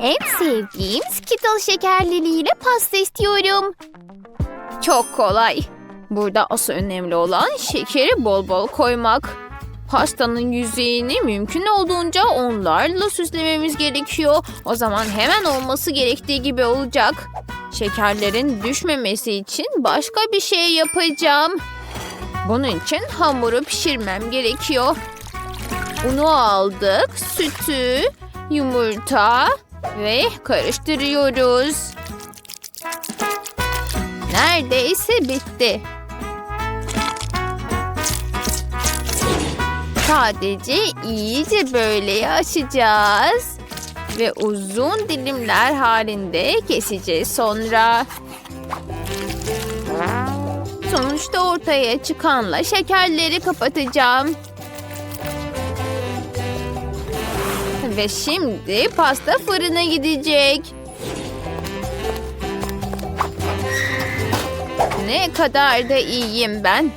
En sevdiğim Skittles şekerleriyle pasta istiyorum. Çok kolay. Burada asıl önemli olan şekeri bol bol koymak. Pastanın yüzeyini mümkün olduğunca onlarla süslememiz gerekiyor. O zaman hemen olması gerektiği gibi olacak. Şekerlerin düşmemesi için başka bir şey yapacağım. Bunun için hamuru pişirmem gerekiyor. Unu aldık, sütü, yumurta ve karıştırıyoruz. Neredeyse bitti. Sadece iyice böyle açacağız. Ve uzun dilimler halinde keseceğiz sonra. Sonuçta ortaya çıkanla şekerleri kapatacağım. Ve şimdi pasta fırına gidecek. Ne kadar da iyiyim ben.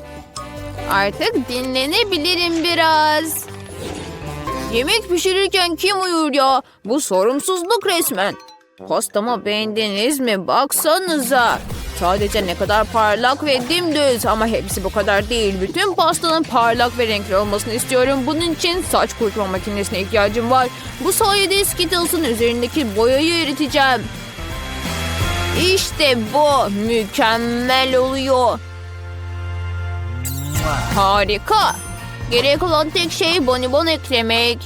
Artık dinlenebilirim biraz. Yemek pişirirken kim uyur ya? Bu sorumsuzluk resmen. Pastamı beğendiniz mi? Baksanıza. Sadece ne kadar parlak ve dimdüz ama hepsi bu kadar değil. Bütün pastanın parlak ve renkli olmasını istiyorum. Bunun için saç kurutma makinesine ihtiyacım var. Bu sayede Skittles'ın üzerindeki boyayı eriteceğim. İşte bu mükemmel oluyor. Harika. Gerek olan tek şey bonibon eklemek.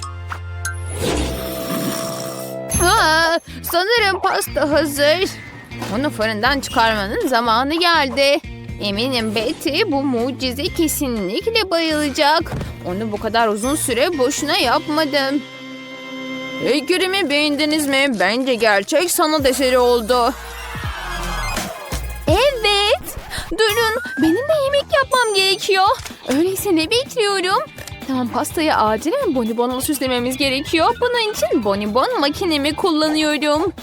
Aa, sanırım pasta hazır. Onu fırından çıkarmanın zamanı geldi. Eminim Betty bu mucize kesinlikle bayılacak. Onu bu kadar uzun süre boşuna yapmadım. Heykelimi beğendiniz mi? Bence gerçek sanat eseri oldu. Evet. Durun, benim de yemek yapmam gerekiyor. Öyleyse ne bekliyorum? Tamam pastayı acilen bonibonla süslememiz gerekiyor. Bunun için bonibon makinemi kullanıyorum.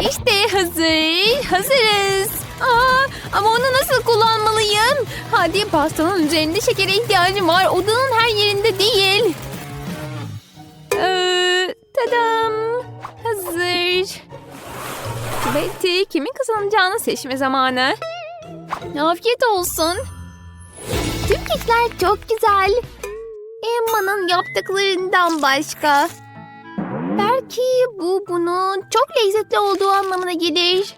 İşte hazır, hazırız. Aa, ama onu nasıl kullanmalıyım? Hadi pastanın üzerinde şekere ihtiyacım var. Odanın her yerinde değil. Ee, tadam. Hazır. Betty kimin kazanacağını seçme zamanı. Afiyet olsun. Tüm kekler çok güzel. Emma'nın yaptıklarından başka. Belki bu bunun çok lezzetli olduğu anlamına gelir.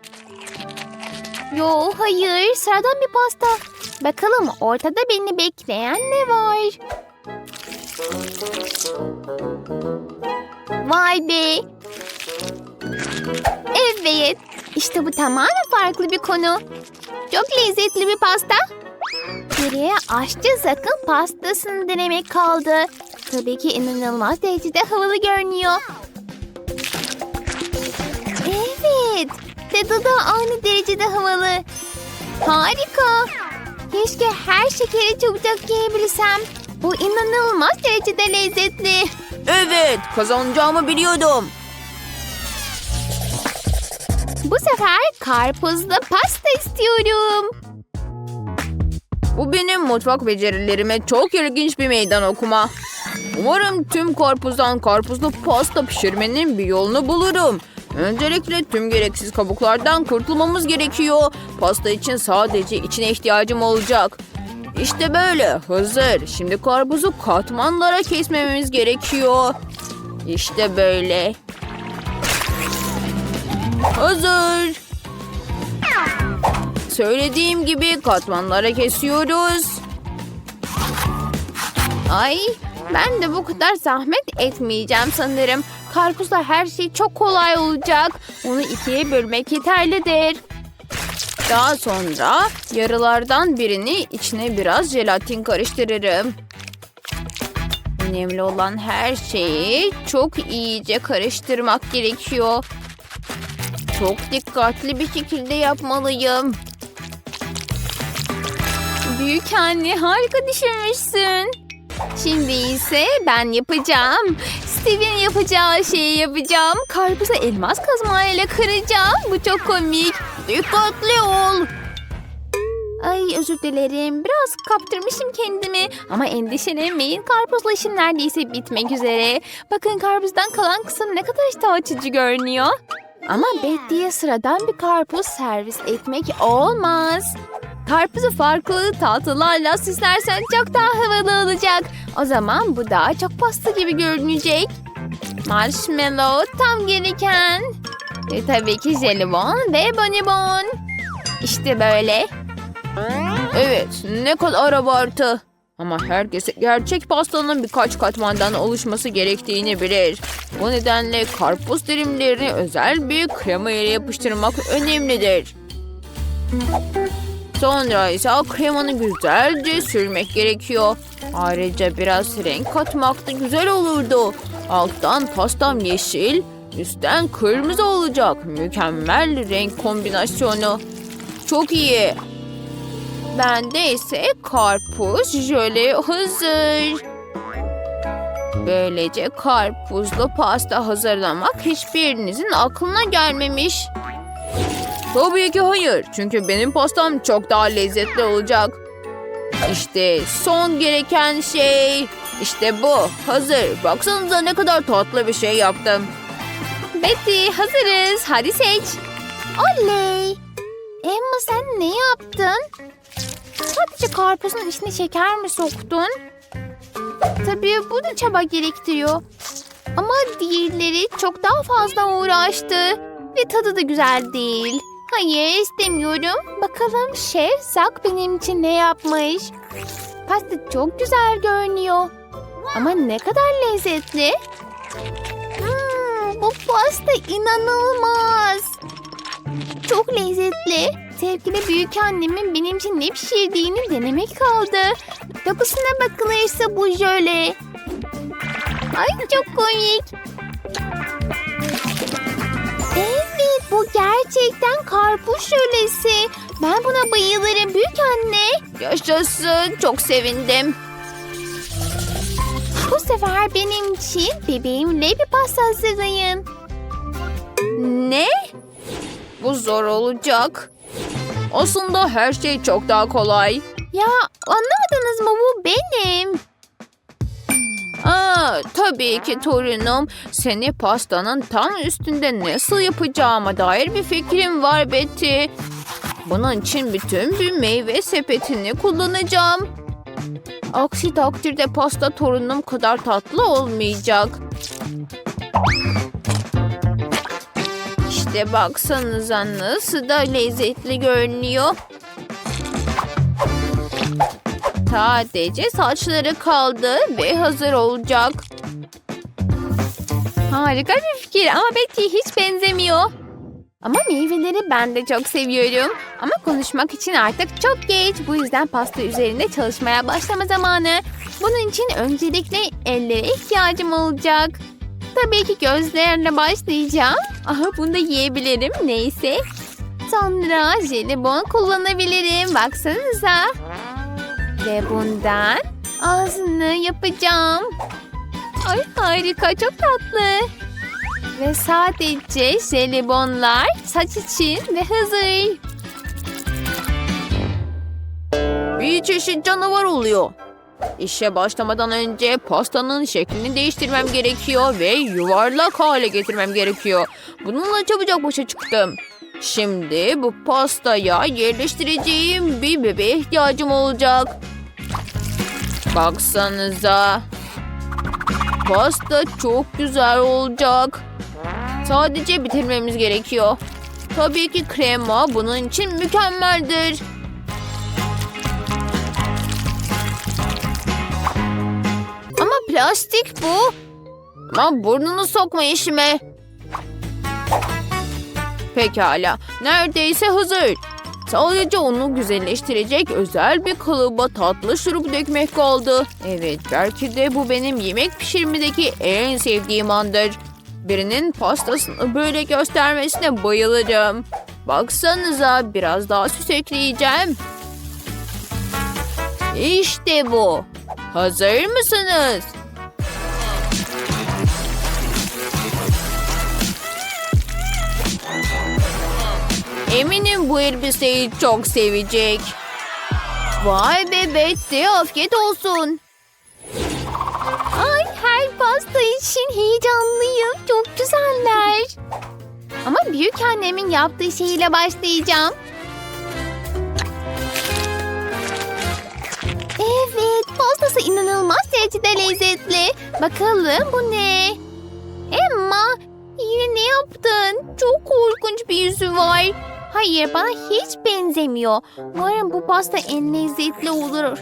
Yo hayır sıradan bir pasta. Bakalım ortada beni bekleyen ne var? Vay be. Evet. İşte bu tamamen farklı bir konu. Çok lezzetli bir pasta. Geriye aşçı zakın pastasını denemek kaldı. Tabii ki inanılmaz derecede havalı görünüyor. Tadı da aynı derecede havalı. Harika. Keşke her şekeri çabucak yiyebilsem. Bu inanılmaz derecede lezzetli. Evet kazanacağımı biliyordum. Bu sefer karpuzlu pasta istiyorum. Bu benim mutfak becerilerime çok ilginç bir meydan okuma. Umarım tüm karpuzdan karpuzlu pasta pişirmenin bir yolunu bulurum. Öncelikle tüm gereksiz kabuklardan kurtulmamız gerekiyor. Pasta için sadece içine ihtiyacım olacak. İşte böyle hazır. Şimdi karpuzu katmanlara kesmemiz gerekiyor. İşte böyle. Hazır. Söylediğim gibi katmanlara kesiyoruz. Ay ben de bu kadar zahmet etmeyeceğim sanırım. Karpuzla her şey çok kolay olacak. Onu ikiye bölmek yeterlidir. Daha sonra yarılardan birini içine biraz jelatin karıştırırım. Önemli olan her şeyi çok iyice karıştırmak gerekiyor. Çok dikkatli bir şekilde yapmalıyım. Büyük anne harika düşünmüşsün. Şimdi ise ben yapacağım. Steve'in yapacağı şeyi yapacağım. Karpuzu elmas kazmayla kıracağım. Bu çok komik. Dikkatli ol. Ay özür dilerim. Biraz kaptırmışım kendimi. Ama endişelenmeyin. Karpuzla işim neredeyse bitmek üzere. Bakın karpuzdan kalan kısım ne kadar iştah açıcı görünüyor. Ama Betty'ye sıradan bir karpuz servis etmek olmaz. Karpuzu farklı tatlılarla süslersen çok daha havalı olacak. O zaman bu daha çok pasta gibi görünecek. Marshmallow tam gereken. Ve tabii ki jelibon ve bonibon. İşte böyle. Evet, ne kadar abartı. Ama herkes gerçek pastanın birkaç katmandan oluşması gerektiğini bilir. Bu nedenle karpuz dilimlerini özel bir krema ile yapıştırmak önemlidir. Sonra ise kremanı güzelce sürmek gerekiyor. Ayrıca biraz renk katmak da güzel olurdu. Alttan pastam yeşil, üstten kırmızı olacak. Mükemmel renk kombinasyonu. Çok iyi. Bende ise karpuz jöle hazır. Böylece karpuzlu pasta hazırlamak hiçbirinizin aklına gelmemiş. Tabii ki hayır. Çünkü benim pastam çok daha lezzetli olacak. İşte son gereken şey. İşte bu. Hazır. Baksanıza ne kadar tatlı bir şey yaptım. Betty hazırız. Hadi seç. Oley. Emma sen ne yaptın? Sadece karpuzun içine şeker mi soktun? Tabii bu da çaba gerektiriyor. Ama diğerleri çok daha fazla uğraştı. Ve tadı da güzel değil. Hayır istemiyorum. Bakalım şef Zak benim için ne yapmış? Pasta çok güzel görünüyor. Ama ne kadar lezzetli. Hmm, bu pasta inanılmaz. Çok lezzetli. Sevgili büyük annemin benim için ne pişirdiğini denemek kaldı. Dokusuna bakılırsa bu jöle. Ay çok komik. Bu gerçekten karpuz jölesi. Ben buna bayılırım büyük anne. Yaşasın. Çok sevindim. Bu sefer benim için bebeğimle bir pasta hazırlayın. Ne? Bu zor olacak. Aslında her şey çok daha kolay. Ya anlamadınız mı bu benim. Aa, tabii ki torunum. Seni pastanın tam üstünde nasıl yapacağıma dair bir fikrim var Betty. Bunun için bütün bir meyve sepetini kullanacağım. Aksi takdirde pasta torunum kadar tatlı olmayacak. İşte baksanıza nasıl da lezzetli görünüyor. Sadece saçları kaldı ve hazır olacak. Harika bir fikir ama Betty hiç benzemiyor. Ama meyveleri ben de çok seviyorum. Ama konuşmak için artık çok geç. Bu yüzden pasta üzerinde çalışmaya başlama zamanı. Bunun için öncelikle ellere ihtiyacım olacak. Tabii ki gözlerle başlayacağım. Aha bunu da yiyebilirim neyse. Sonra jelibon kullanabilirim. Baksanıza. Ve bundan ağzını yapacağım. Ay harika çok tatlı. Ve sadece jelibonlar saç için ve hazır. Bir çeşit canavar oluyor. İşe başlamadan önce pastanın şeklini değiştirmem gerekiyor ve yuvarlak hale getirmem gerekiyor. Bununla çabucak başa çıktım. Şimdi bu pastaya yerleştireceğim bir bebeğe ihtiyacım olacak. Baksanıza. Pasta çok güzel olacak. Sadece bitirmemiz gerekiyor. Tabii ki krema bunun için mükemmeldir. Ama plastik bu. Ama burnunu sokma işime. Pekala. Neredeyse hazır. Sadece onu güzelleştirecek özel bir kalıba tatlı şurup dökmek kaldı. Evet belki de bu benim yemek pişirmedeki en sevdiğim andır. Birinin pastasını böyle göstermesine bayılırım. Baksanıza biraz daha süs ekleyeceğim. İşte bu. Hazır mısınız? Eminim bu elbiseyi çok sevecek. Vay be Betty afiyet olsun. Ay her pasta için heyecanlıyım. Çok güzeller. Ama büyük annemin yaptığı şeyle başlayacağım. Evet, pastası inanılmaz derecede lezzetli. Bakalım bu ne? Emma, yine ne yaptın? Çok korkunç bir yüzü var. Hayır, bana hiç benzemiyor. Umarım bu pasta en lezzetli olur.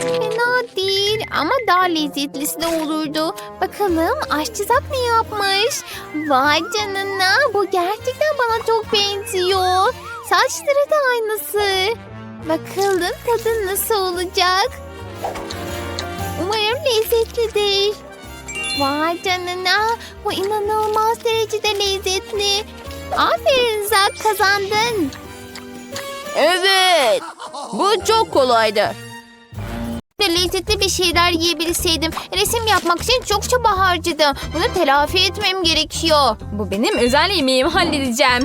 Fena değil ama daha lezzetlisi de olurdu. Bakalım aşçızak ne yapmış? Vay canına bu gerçekten bana çok benziyor. Saçları da aynısı. Bakalım tadı nasıl olacak? Umarım lezzetlidir. Vay canına bu inanılmaz derecede lezzetli. Aferin Zak kazandın. Evet. Bu çok kolaydı. lezzetli bir şeyler yiyebilseydim. Resim yapmak için çok çaba harcadım. Bunu telafi etmem gerekiyor. Bu benim özel yemeğim halledeceğim.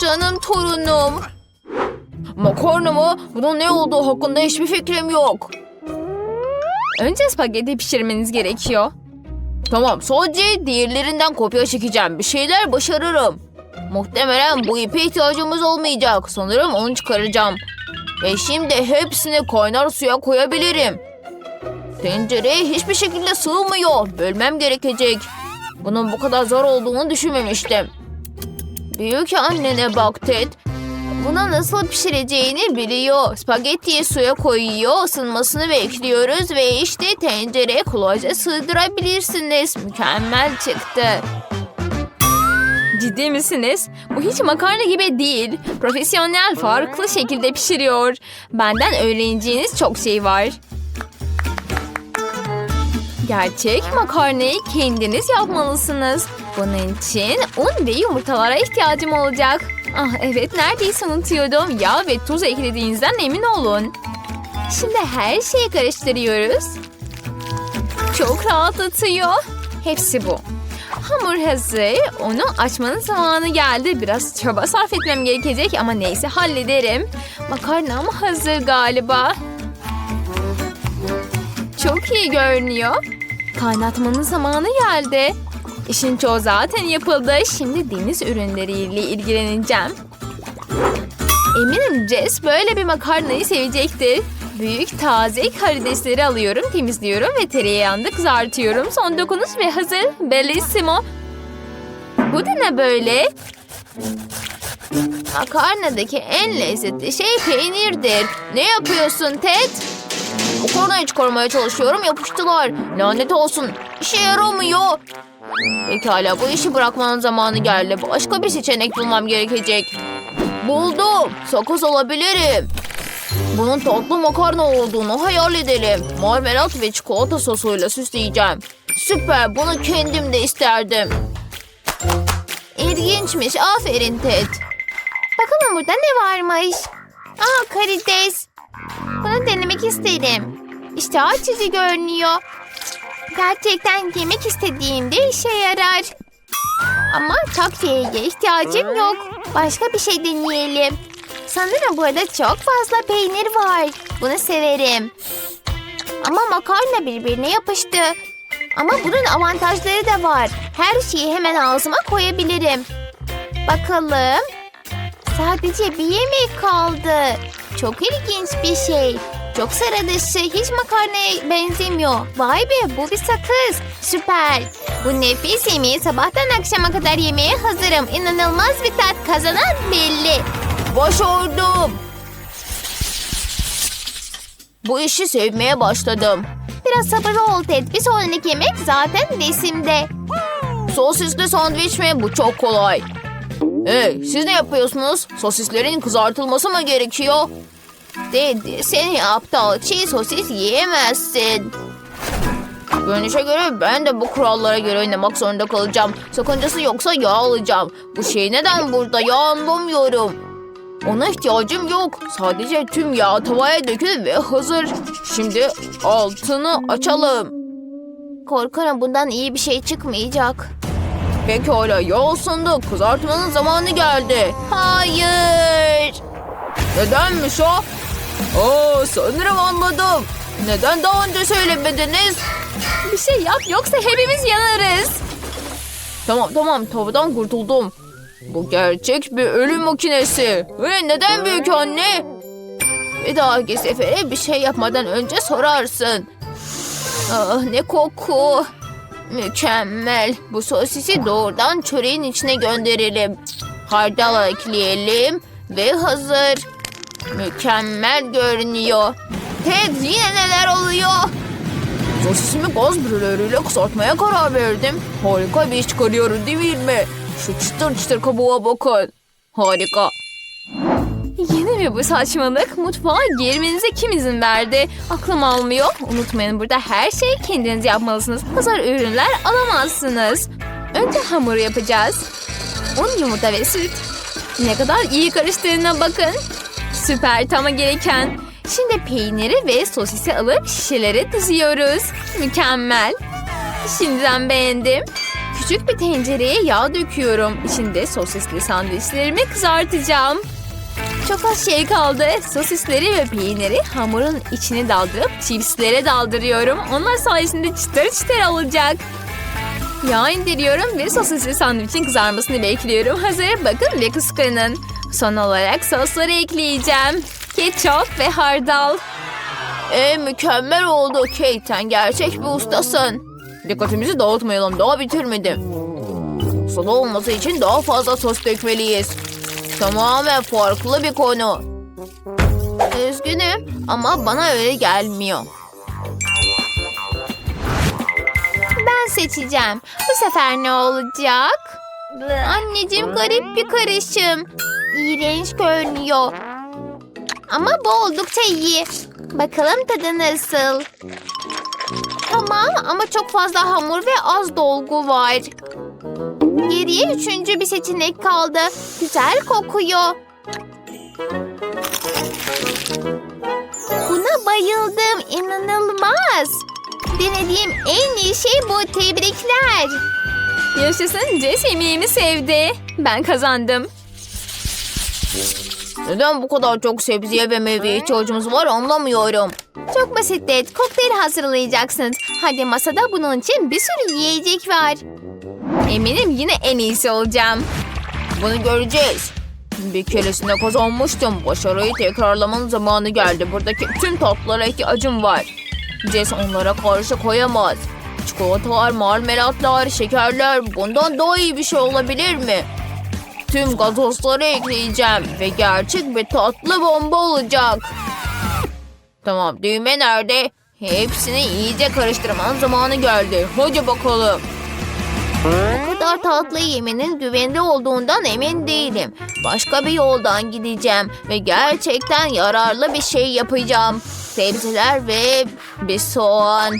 Canım torunum. Makarna mı? Bunun ne olduğu hakkında hiçbir fikrim yok. Önce spagetti pişirmeniz gerekiyor. Tamam sadece diğerlerinden kopya çekeceğim. Bir şeyler başarırım. Muhtemelen bu ipe ihtiyacımız olmayacak. Sanırım onu çıkaracağım. Ve şimdi hepsini kaynar suya koyabilirim. Tencereye hiçbir şekilde sığmıyor. Bölmem gerekecek. Bunun bu kadar zor olduğunu düşünmemiştim. Büyük annene bak Ted. Buna nasıl pişireceğini biliyor. Spagettiyi suya koyuyor, ısınmasını bekliyoruz ve işte tencereye kolayca sığdırabilirsiniz. Mükemmel çıktı. Ciddi misiniz? Bu hiç makarna gibi değil. Profesyonel farklı şekilde pişiriyor. Benden öğreneceğiniz çok şey var. Gerçek makarnayı kendiniz yapmalısınız. Bunun için un ve yumurtalara ihtiyacım olacak. Ah evet neredeyse unutuyordum. Yağ ve tuz eklediğinizden emin olun. Şimdi her şeyi karıştırıyoruz. Çok rahatlatıyor. Hepsi bu. Hamur hazır. Onu açmanın zamanı geldi. Biraz çaba sarf etmem gerekecek ama neyse hallederim. Makarnam hazır galiba. Çok iyi görünüyor. Kaynatmanın zamanı geldi. İşin çoğu zaten yapıldı. Şimdi deniz ürünleriyle ilgileneceğim. Eminim Jess böyle bir makarnayı sevecektir. Büyük taze karidesleri alıyorum, temizliyorum ve tereyağında kızartıyorum. Son dokunuş ve hazır. Bellissimo. Bu da ne böyle? Makarnadaki en lezzetli şey peynirdir. Ne yapıyorsun Ted? Makarnayı çıkarmaya çalışıyorum yapıştılar. Lanet olsun. İşe yaramıyor. Pekala bu işi bırakmanın zamanı geldi. Başka bir seçenek bulmam gerekecek. Buldum. Sakız alabilirim. Bunun tatlı makarna olduğunu hayal edelim. Marmelat ve çikolata sosuyla süsleyeceğim. Süper bunu kendim de isterdim. İlginçmiş aferin Ted. Bakalım burada ne varmış? Aa karides. Bunu denemek isterim. İşte açıcı görünüyor. Gerçekten yemek istediğimde işe yarar. Ama takviyeye ihtiyacım yok. Başka bir şey deneyelim. Sanırım burada çok fazla peynir var. Bunu severim. Ama makarna birbirine yapıştı. Ama bunun avantajları da var. Her şeyi hemen ağzıma koyabilirim. Bakalım. Sadece bir yemek kaldı. Çok ilginç bir şey. Çok sıra dışı, hiç makarnaya benzemiyor. Vay be bu bir sakız. Süper. Bu nefis yemeği sabahtan akşama kadar yemeye hazırım. İnanılmaz bir tat kazanan belli. Başardım. Bu işi sevmeye başladım. Biraz sabırlı ol Ted. Bir sonraki yemek zaten resimde. Sosisli sandviç mi? Bu çok kolay. Hey, siz ne yapıyorsunuz? Sosislerin kızartılması mı gerekiyor? Dedi, seni aptal çiğ sosis yiyemezsin. Görünüşe göre ben de bu kurallara göre oynamak zorunda kalacağım. Sakıncası yoksa yağ alacağım. Bu şey neden burada? Yağ anlamıyorum. Ona ihtiyacım yok. Sadece tüm yağ tavaya dökülü ve hazır. Şimdi altını açalım. Korkarım bundan iyi bir şey çıkmayacak. Pekala yol ısındı. Kızartmanın zamanı geldi. Hayır. Nedenmiş o? Oo, sanırım anladım. Neden daha önce söylemediniz? Bir şey yap yoksa hepimiz yanarız. Tamam tamam tavıdan kurtuldum. Bu gerçek bir ölüm makinesi. Ve neden büyük anne? Bir dahaki sefere bir şey yapmadan önce sorarsın. Ah ne koku. Mükemmel. Bu sosisi doğrudan çöreğin içine gönderelim. Hardal ekleyelim ve hazır. Mükemmel görünüyor. Ted yine neler oluyor? Sosisimi gaz brülörüyle kısaltmaya karar verdim. Harika bir iş çıkarıyoruz değil mi? Şu çıtır çıtır kabuğa bakın. Harika. Yine mi bu saçmalık? Mutfağa girmenize kim izin verdi? Aklım almıyor. Unutmayın burada her şeyi kendiniz yapmalısınız. Hazır ürünler alamazsınız. Önce hamur yapacağız. Un, yumurta ve süt. Ne kadar iyi karıştığına bakın. Süper tama gereken. Şimdi peyniri ve sosisi alıp şişelere diziyoruz. Mükemmel. Şimdiden beğendim. Küçük bir tencereye yağ döküyorum. İçinde sosisli sandviçlerimi kızartacağım. Çok az şey kaldı. Sosisleri ve peyniri hamurun içine daldırıp chipslere daldırıyorum. Onlar sayesinde çıtır çıtır olacak. Yağ indiriyorum ve sosisli sandviçin kızarmasını bekliyorum. Hazır bakın ve kıskanın. Son olarak sosları ekleyeceğim. Ketçap ve hardal. E mükemmel oldu Kate. Sen gerçek bir ustasın. Dikkatimizi dağıtmayalım. Daha bitirmedim. Sulu olması için daha fazla sos dökmeliyiz. Tamamen farklı bir konu. Üzgünüm ama bana öyle gelmiyor. Ben seçeceğim. Bu sefer ne olacak? Anneciğim garip bir karışım. İğrenç görünüyor. Ama bu oldukça iyi. Bakalım tadı nasıl? Tamam ama çok fazla hamur ve az dolgu var. Geriye üçüncü bir seçenek kaldı. Güzel kokuyor. Buna bayıldım. İnanılmaz. Denediğim en iyi şey bu. Tebrikler. Yaşasın. Jess yemeğimi sevdi. Ben kazandım. Neden bu kadar çok sebzeye ve meyveye ihtiyacımız var anlamıyorum. Çok basit Dad. Kokteyl hazırlayacaksınız. Hadi masada bunun için bir sürü yiyecek var. Eminim yine en iyisi olacağım. Bunu göreceğiz. Bir keresinde kazanmıştım. Başarıyı tekrarlamanın zamanı geldi. Buradaki tüm tatlılara ihtiyacım var. Jess onlara karşı koyamaz. Çikolatalar, marmelatlar, şekerler bundan daha iyi bir şey olabilir mi? Tüm gazozları ekleyeceğim ve gerçek bir tatlı bomba olacak. Tamam düğme nerede? Hepsini iyice karıştırmanın zamanı geldi. Hadi bakalım. Bu kadar tatlı yemenin güvenli olduğundan emin değilim. Başka bir yoldan gideceğim ve gerçekten yararlı bir şey yapacağım. Sebzeler ve bir soğan.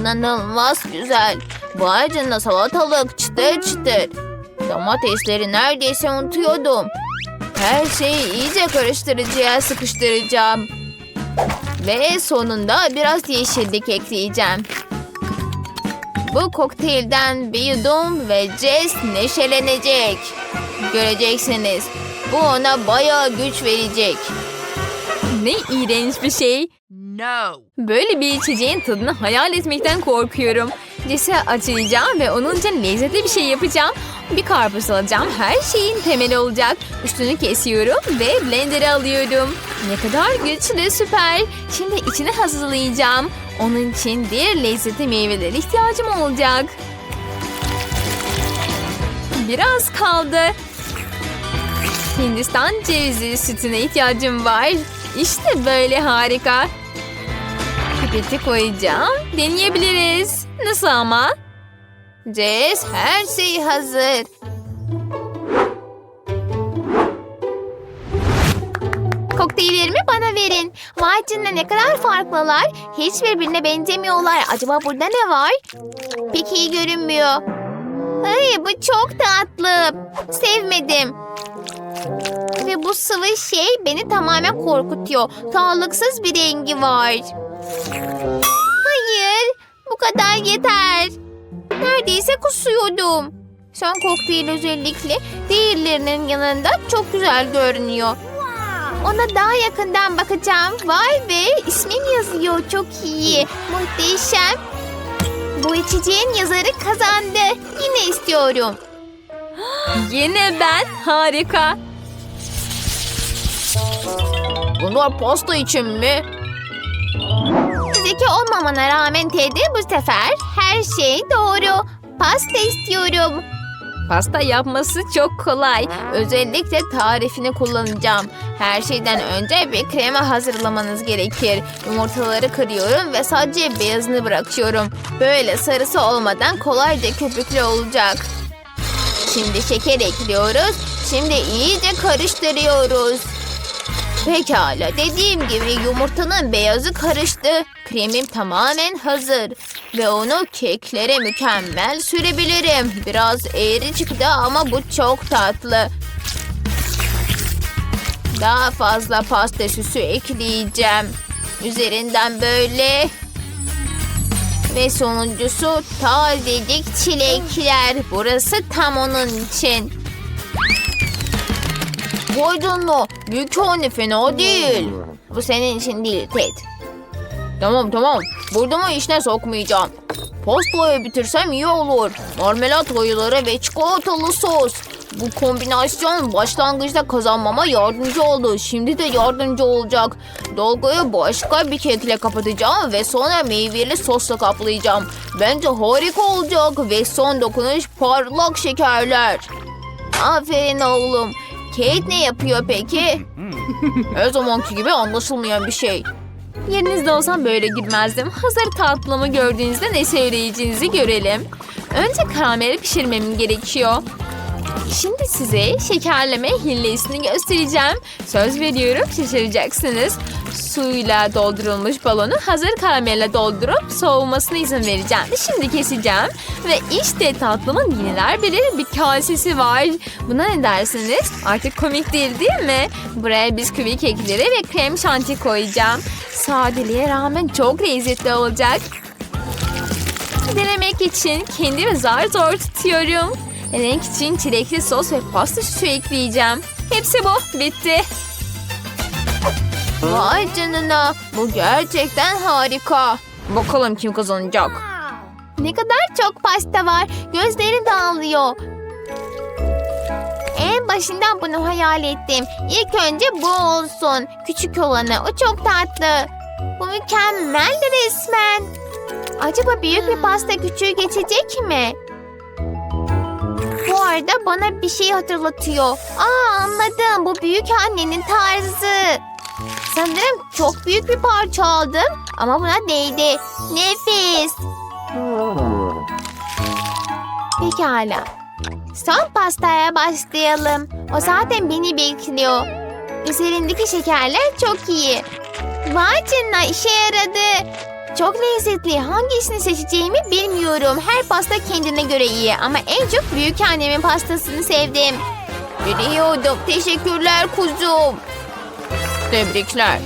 İnanılmaz güzel. Vay canına salatalık çıtır çıtır. Domatesleri neredeyse unutuyordum. Her şeyi iyice karıştırıcıya sıkıştıracağım. Ve sonunda biraz yeşillik ekleyeceğim. Bu kokteylden bir yudum ve Jess neşelenecek. Göreceksiniz. Bu ona bayağı güç verecek. Ne iğrenç bir şey. No. Böyle bir içeceğin tadını hayal etmekten korkuyorum. Jess'e açacağım ve onun için lezzetli bir şey yapacağım. Bir karpuz alacağım. Her şeyin temeli olacak. Üstünü kesiyorum ve blender'a alıyorum. Ne kadar güçlü süper. Şimdi içini hazırlayacağım. Onun için diğer lezzetli meyvelere ihtiyacım olacak. Biraz kaldı. Hindistan cevizi sütüne ihtiyacım var. İşte böyle harika. Pipeti koyacağım. Deneyebiliriz. Nasıl ama? Jess her şey hazır. Kokteyllerimi bana verin. Vay canına ne kadar farklılar. Hiç birbirine benzemiyorlar. Acaba burada ne var? Pek iyi görünmüyor. Ay bu çok tatlı. Sevmedim. Ve bu sıvı şey beni tamamen korkutuyor. Sağlıksız bir rengi var. Bu kadar yeter. Neredeyse kusuyordum. Son kokteyl özellikle diğerlerinin yanında çok güzel görünüyor. Ona daha yakından bakacağım. Vay be ismim yazıyor. Çok iyi. Muhteşem. Bu içeceğin yazarı kazandı. Yine istiyorum. Yine ben. Harika. Bunlar pasta için mi? Zeki olmamana rağmen Teddy bu sefer her şey doğru. Pasta istiyorum. Pasta yapması çok kolay. Özellikle tarifini kullanacağım. Her şeyden önce bir krema hazırlamanız gerekir. Yumurtaları kırıyorum ve sadece beyazını bırakıyorum. Böyle sarısı olmadan kolayca köpüklü olacak. Şimdi şeker ekliyoruz. Şimdi iyice karıştırıyoruz. Pekala dediğim gibi yumurtanın beyazı karıştı. Kremim tamamen hazır. Ve onu keklere mükemmel sürebilirim. Biraz eğri çıktı ama bu çok tatlı. Daha fazla pasta süsü ekleyeceğim. Üzerinden böyle. Ve sonuncusu tazecik çilekler. Burası tam onun için. Koydun mu? Büyük anne fena değil. Bu senin için değil Ted. Tamam tamam. Burnumu işine sokmayacağım. Pastayı bitirsem iyi olur. Marmelat oyuları ve çikolatalı sos. Bu kombinasyon başlangıçta kazanmama yardımcı oldu. Şimdi de yardımcı olacak. Dolguyu başka bir kekle kapatacağım ve sonra meyveli sosla kaplayacağım. Bence harika olacak ve son dokunuş parlak şekerler. Aferin oğlum. Kate ne yapıyor peki? Her zamanki gibi anlaşılmayan bir şey. Yerinizde olsam böyle girmezdim. Hazır tatlımı gördüğünüzde ne söyleyeceğinizi görelim. Önce karameli pişirmem gerekiyor. Şimdi size şekerleme hilesini göstereceğim. Söz veriyorum şaşıracaksınız. Suyla doldurulmuş balonu hazır karamelle doldurup soğumasına izin vereceğim. Şimdi keseceğim. Ve işte tatlımın yeniler bilir bir kasesi var. Buna ne dersiniz? Artık komik değil değil mi? Buraya bisküvi kekleri ve krem şanti koyacağım. Sadeliğe rağmen çok lezzetli olacak. Denemek için kendimi zar zor tutuyorum. Renk için çilekli sos ve pasta süsü ekleyeceğim. Hepsi bu. Bitti. Vay canına. Bu gerçekten harika. Bakalım kim kazanacak. Ne kadar çok pasta var. Gözleri dağılıyor. En başından bunu hayal ettim. İlk önce bu olsun. Küçük olanı. O çok tatlı. Bu mükemmel resmen. Acaba büyük bir pasta küçüğü geçecek mi? Bu arada bana bir şey hatırlatıyor. Aa anladım. Bu büyük annenin tarzı. Sanırım çok büyük bir parça aldım. Ama buna değdi. Nefis. Pekala. Son pastaya başlayalım. O zaten beni bekliyor. Üzerindeki şekerler çok iyi. Vay canına işe yaradı. Çok lezzetli. Hangisini seçeceğimi bilmiyorum. Her pasta kendine göre iyi ama en çok büyük annemin pastasını sevdim. Biliyordum. Teşekkürler kuzum. Tebrikler.